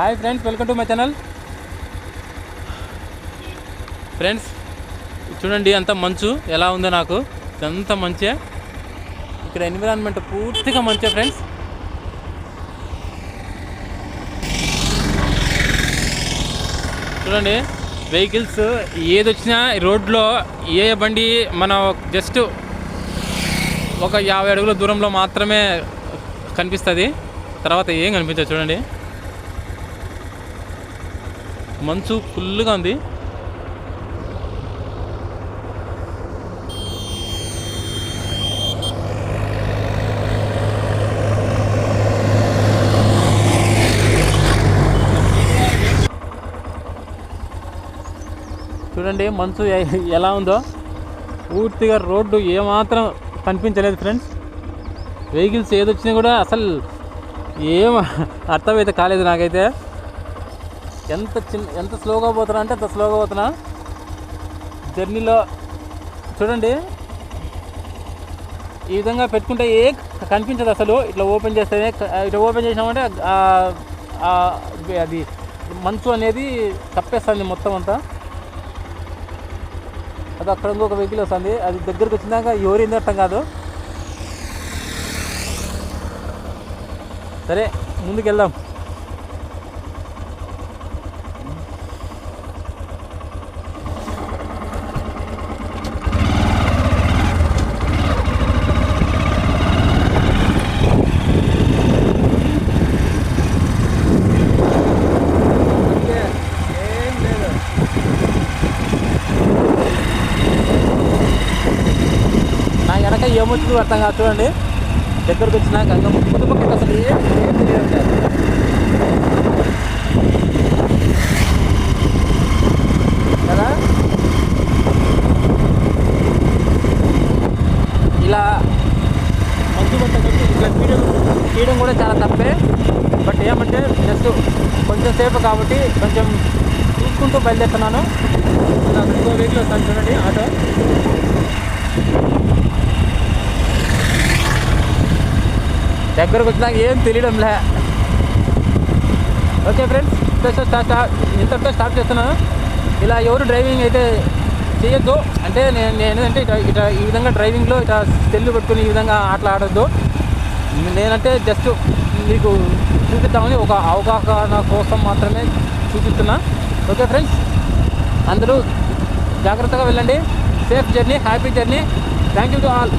Hi friends welcome to my channel. Friends చూడండి అంత మంచు ఎలా ఉందో నాకు. ఇదంతా మంచిగా ఇక్కడ ఎన్విరాన్మెంట్ పూర్తిగా మంచిగా ఫ్రెండ్స్. చూడండి వెహికల్స్ ఏది వచ్చినా రోడ్లో ఏ బండి మన జస్ట్ ఒక యాభై అడుగుల దూరంలో మాత్రమే కనిపిస్తుంది. తర్వాత ఏం కనిపించదు చూడండి. మంచు ఫుల్గా ఉంది. చూడండి మంచు ఎలా ఉందో. పూర్తిగా రోడ్డు ఏమాత్రం కనిపించలేదు ఫ్రెండ్స్. వెహికల్స్ ఏదొచ్చినా కూడా అసలు ఏం అర్థమైతే కాలేదు నాకైతే. ఎంత చిన్న ఎంత స్లోగా పోతున్నా అంటే అంత స్లోగా పోతున్నా. జర్నీలో చూడండి. ఈ విధంగా పెట్టుకుంటే ఏ కనిపించదు అసలు. ఇట్లా ఓపెన్ చేస్తేనే ఇట్లా ఓపెన్ చేసినామంటే అది మంచు అనేది కప్పేస్తుంది మొత్తం అంతా. అది అక్కడ ఇంకొక వెహికల్ వస్తుంది. అది దగ్గరకు వచ్చినాక ఎవరింది అర్థం కాదు. సరే ముందుకెళ్దాం. వెనక అర్థం కాదు. చూడండి. దగ్గరకు వచ్చిన గంగమ్మ ముందు అసలు ఏం తెలియదు కదా? ఇలా మంచు పట్ట ఇట్లా తీయడం తీయడం కూడా చాలా తప్పే. బట్ ఏమంటే జస్ట్ కొంచెం సేపు కాబట్టి కొంచెం చూసుకుంటూ బయలుదేరుతున్నాను. నాకు ఇంకో వెహికల్ వస్తాను చూడండి ఆటో. దగ్గరకు వచ్చినాక ఏం తెలియడంలే. ఓకే ఫ్రెండ్స్ ఇంతతో స్టార్ట్ ఇంతటితో స్టార్ట్ చేస్తున్నాను. ఇలా ఎవరు డ్రైవింగ్ అయితే చేయొద్దు. అంటే నేను నేనేదంటే ఏంటంటే ఇట్లా ఇట్లా ఈ విధంగా డ్రైవింగ్లో ఇట్లా సెల్లు పెట్టుకుని ఈ విధంగా ఆటలు ఆడొద్దు. నేనంటే జస్ట్ మీకు చూపిద్దామని ఒక అవగాహన కోసం మాత్రమే చూపిస్తున్నా. ఓకే ఫ్రెండ్స్ అందరూ జాగ్రత్తగా వెళ్ళండి. Safe journey happy journey thank you to all